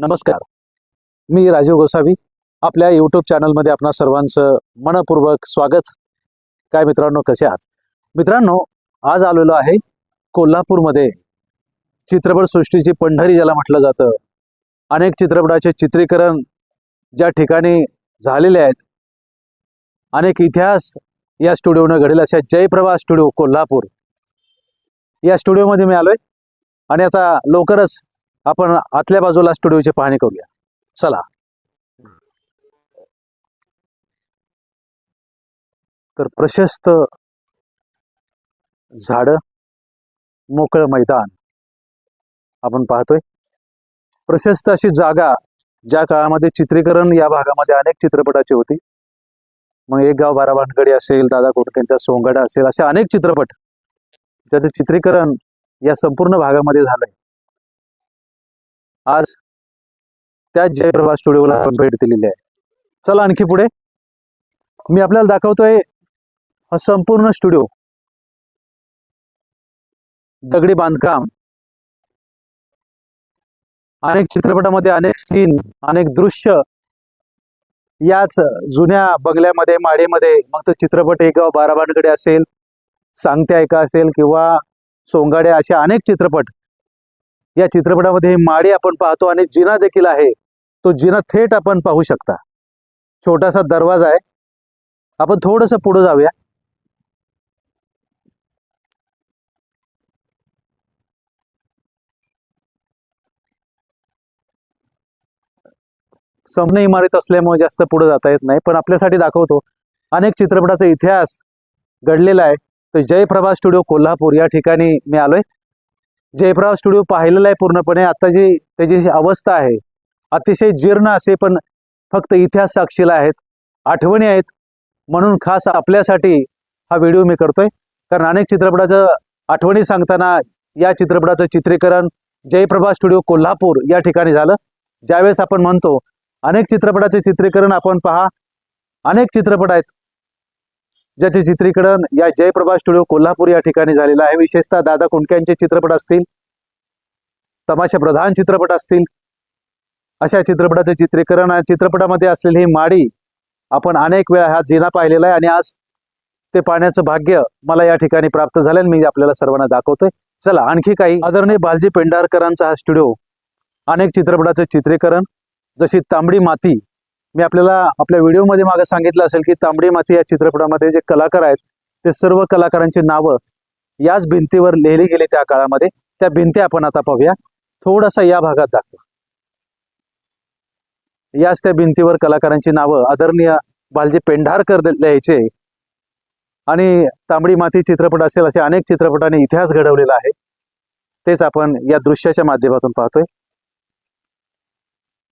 नमस्कार. मी राजीव गोसावी. आपल्या यूट्यूब चॅनलमध्ये आपणा सर्वांचं मनपूर्वक स्वागत. काय मित्रांनो कसे आहात? मित्रांनो आज आलेलो आहे कोल्हापूरमध्ये. चित्रपटसृष्टीची पंढरी ज्याला म्हटलं जातं. अनेक चित्रपटाचे चित्रीकरण ज्या ठिकाणी झालेले आहेत. अनेक इतिहास या स्टुडिओनं घडेल अशा जयप्रभा स्टुडिओ कोल्हापूर. या स्टुडिओमध्ये मी आलोय. आणि आता लवकरच आपण आतल्या बाजूला स्टुडिओची पाहणी करूया. चला. तर प्रशस्त झाड मोकळं मैदान आपण पाहतोय. प्रशस्त अशी जागा ज्या काळामध्ये चित्रीकरण या भागामध्ये अनेक चित्रपटाची होती. मग एक गाव बारा भानगडी असेल दादा कोटकेंचा सोंगाडा असेल असे अनेक चित्रपट ज्याचं चित्रीकरण या संपूर्ण भागामध्ये झालंय. आज त्या जयप्रभा स्टुडिओला आपण भेट दिलेली आहे. चला आणखी पुढे. मी आपल्याला दाखवतोय हा संपूर्ण स्टुडिओ. दगडी बांधकाम. अनेक चित्रपटामध्ये अनेक सीन अनेक दृश्य. याच जुन्या बंगल्यामध्ये माडीमध्ये मग तो चित्रपट एक गाव बाराबांकडे असेल सांगते ऐका असेल किंवा सोंगाडे असे अनेक चित्रपट या चित्रपटामध्ये माडी आपण पाहतो आणि जिना देखील आहे. तो जिना थेट आपण पाहू शकता. छोटासा दरवाजा आहे. आपण थोडस पुढे जाऊया. समने इमारत असल्यामुळे जास्त पुढे जाता येत नाही पण आपल्यासाठी दाखवतो. अनेक चित्रपटाचा इतिहास घडलेला आहे. तर जयप्रभा स्टुडिओ कोल्हापूर या ठिकाणी मी आलोय. जयप्रभा स्टुडिओ पाहिलेला आहे पूर्णपणे. आता जी त्याची जी अवस्था आहे अतिशय जीर्ण असे पण फक्त इतिहास साक्षीला आहेत आठवणी आहेत. म्हणून खास आपल्यासाठी हा व्हिडिओ मी करतोय. कारण अनेक चित्रपटाचं आठवणी सांगताना या चित्रपटाचं चित्रीकरण जयप्रभा स्टुडिओ कोल्हापूर या ठिकाणी झालं. ज्यावेळेस आपण म्हणतो अनेक चित्रपटाचे चित्रीकरण आपण पहा. अनेक चित्रपट आहेत. ज्याचे चित्रीकरण या जयप्रभा स्टुडिओ कोल्हापूर या ठिकाणी झालेलं आहे. विशेषतः दादा कुंडक्यांचे चित्रपट असतील तमाशा प्रधान चित्रपट असतील अशा चित्रपटाचे चित्रीकरण आणि चित्रपटामध्ये असलेली ही माडी आपण अनेक वेळा हा जिना पाहिलेला आहे आणि आज ते पाहण्याचं भाग्य मला या ठिकाणी प्राप्त झालं आणि मी आपल्याला सर्वांना दाखवतोय. चला आणखी काही. आदरणीय बालजी पेंढारकरांचा हा स्टुडिओ अनेक चित्रपटाचे चित्रीकरण जशी तांबडी माती मी आपल्याला आपल्या व्हिडिओमध्ये मागे सांगितलं असेल की तांबडी माती या चित्रपटामध्ये जे कलाकार आहेत ते सर्व कलाकारांची नावं याच भिंतीवर लिहिली गेली त्या काळामध्ये. त्या भिंती आपण आता पाहूया. थोडासा या भागात दाखवा. याच त्या भिंतीवर कलाकारांची नावं आदरणीय बालजी पेंढारकर लिहायचे. आणि तांबडी माती चित्रपट असेल असे अनेक चित्रपटाने इतिहास घडवलेला आहे. तेच आपण या दृश्याच्या माध्यमातून पाहतोय.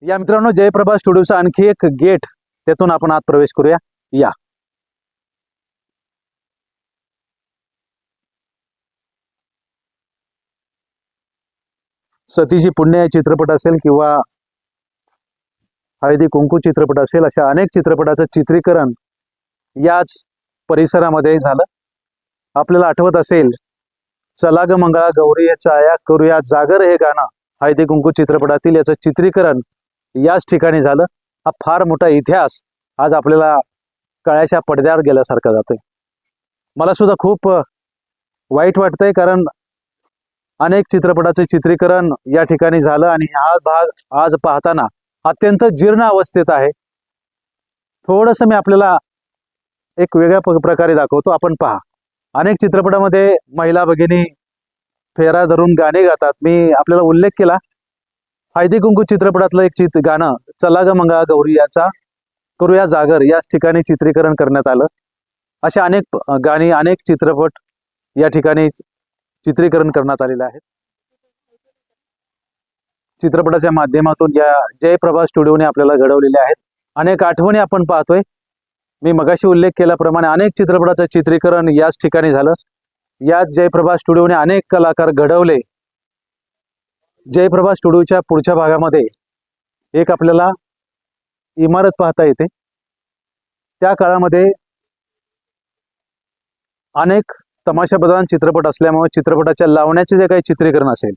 या मित्रांनो जयप्रभा स्टुडिओचा आणखी एक गेट त्यातून आपण आत प्रवेश करूया. या. सतीची पुण्य चित्रपट असेल किंवा हळदी कुंकू चित्रपट असेल अशा अनेक चित्रपटाचं चित्रीकरण याच परिसरामध्ये झालं. आपल्याला आठवत असेल चला ग मंगळा गौरी चाया करूया जागर हे गाणं हळदी कुंकू चित्रपटातील याचं चित्रीकरण याच ठिकाणी झालं. हा फार मोठा इतिहास आज आपल्याला कळ्याच्या पडद्यावर गेल्यासारखा जातोय. मला सुद्धा खूप वाईट वाटतंय कारण अनेक चित्रपटाचे चित्रीकरण या ठिकाणी झालं आणि हा भाग आज पाहताना अत्यंत जीर्ण अवस्थेत आहे. थोडस मी आपल्याला एक वेगळ्या प्रकारे दाखवतो. आपण पहा. अनेक चित्रपटामध्ये महिला भगिनी फेरा धरून गाणे गातात. मी आपल्याला उल्लेख केला. हळदी कुंकू चित्रपटातलं एक चित गाणं चला ग मंगा गौरी याचा करूया जागर याच ठिकाणी चित्रीकरण करण्यात आलं. अशा अनेक गाणी अनेक चित्रपट या ठिकाणी चित्रीकरण करण्यात आलेले आहेत. चित्रपटाच्या माध्यमातून या जयप्रभा स्टुडिओने आपल्याला घडवलेले आहेत. अनेक आठवणी आपण पाहतोय. मी मगाशी उल्लेख केल्याप्रमाणे अनेक चित्रपटाचं चित्रीकरण याच ठिकाणी झालं. याच जयप्रभा स्टुडिओने अनेक कलाकार घडवले. जयप्रभा स्टुडिओच्या पुढच्या भागामध्ये एक आपल्याला इमारत पाहता येते. त्या काळामध्ये अनेक तमाशाप्रधान चित्रपट असल्यामुळे चित्रपटाच्या लावण्याचे जे काही चित्रीकरण असेल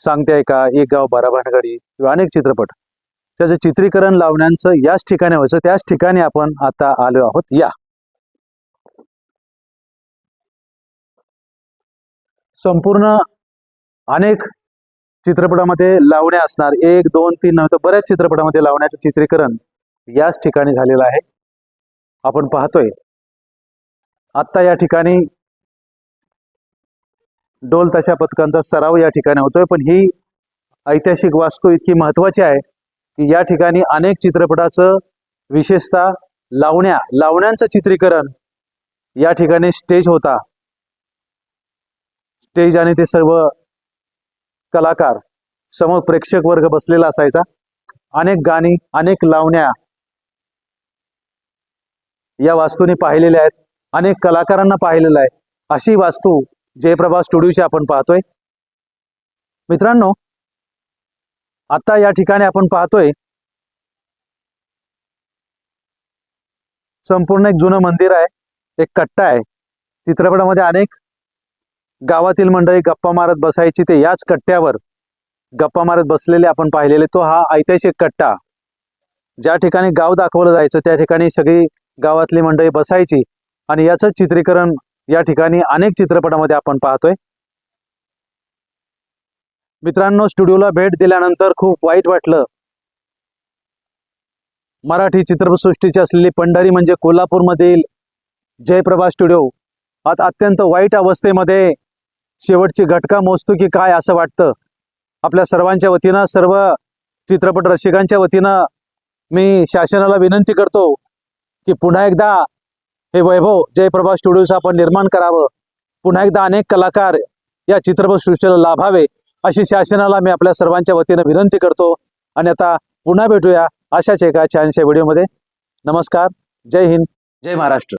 सांगते का एक गाव बारा भानगडी किंवा अनेक चित्रपट त्याचं चित्रीकरण लावण्यांचं याच ठिकाणी व्हायचं त्याच ठिकाणी आपण आता आलो आहोत. या. संपूर्ण अनेक चित्रपटामध्ये लावण्या असणार. एक दोन तीन नंतर बऱ्याच चित्रपटामध्ये लावण्याचं चित्रीकरण याच ठिकाणी झालेलं आहे. आपण पाहतोय. आत्ता या ठिकाणी डोल तशा पथकांचा सराव या ठिकाणी होतोय पण ही ऐतिहासिक वास्तू इतकी महत्वाची आहे की या ठिकाणी अनेक चित्रपटाचं विशेषतः लावण्या लावण्यांचं चित्रीकरण या ठिकाणी स्टेज होता. स्टेज आणि ते सर्व कलाकार समोर प्रेक्षक वर्ग बसलेला असायचा. अनेक गाणी अनेक लावण्या या वास्तूने पाहिलेल्या आहेत. अनेक कलाकारांना पाहिलेलं आहे. अशी वास्तू जयप्रभा स्टुडिओची आपण पाहतोय. मित्रांनो आता या ठिकाणी आपण पाहतोय संपूर्ण एक जुनं मंदिर आहे एक कट्टा आहे. चित्रपटामध्ये अनेक गावातील मंडळी गप्पा मारत बसायची ते याच कट्ट्यावर गप्पा मारत बसलेले आपण पाहिलेले तो हा ऐतिहासिक कट्टा. ज्या ठिकाणी गाव दाखवलं जायचं त्या ठिकाणी सगळी गावातली मंडळी बसायची आणि याचं चित्रीकरण या ठिकाणी अनेक चित्रपटामध्ये आपण पाहतोय. मित्रांनो स्टुडिओला भेट दिल्यानंतर खूप वाईट वाटलं. मराठी चित्रपटसृष्टीची असलेली पंढरी म्हणजे कोल्हापूरमधील जयप्रभा स्टुडिओ. आता अत्यंत वाईट अवस्थेमध्ये शेवटची घटका मोजतो की काय असं वाटतं? आपल्या सर्वांच्या वतीनं सर्व चित्रपट रसिकांच्या वतीनं मी शासनाला विनंती करतो की पुन्हा एकदा हे वैभव जयप्रभा स्टुडिओचं आपण निर्माण करावं. पुन्हा एकदा अनेक कलाकार या चित्रपटसृष्टीला लाभावे अशी शासनाला मी आपल्या सर्वांच्या वतीनं विनंती करतो. आणि आता पुन्हा भेटूया अशाच एका छानशा व्हिडिओमध्ये. नमस्कार. जय हिंद. जय महाराष्ट्र.